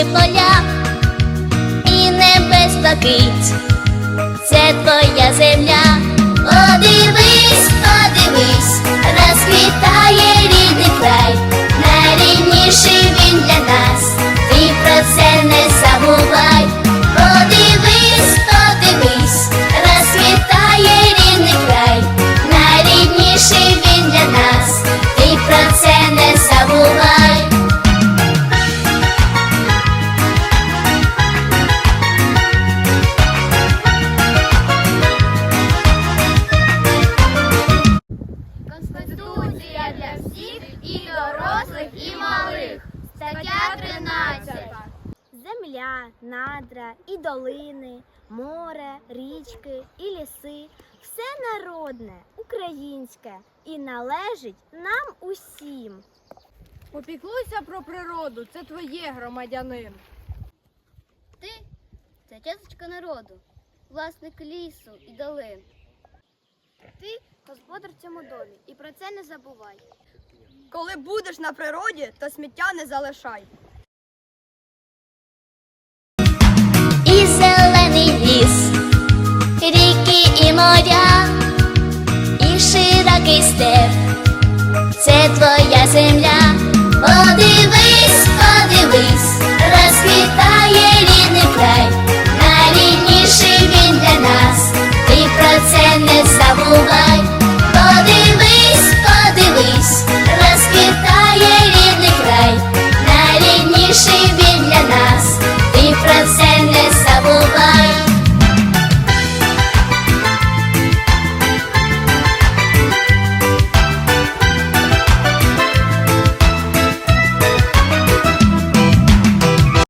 і поля, і небес блакить, це твоя земля. Стаття 13. Земля, надра і долини, море, річки і ліси все народне, українське і належить нам усім. Попіклуйся про природу, це твоє громадянин. Ти це часточка народу, власник лісу і долин. Ти господар цьому домі, і про це не забувай. Коли будеш на природі, то сміття не залишай. і зелений ліс, ріки і моря, і широкий степ, це твоя земля.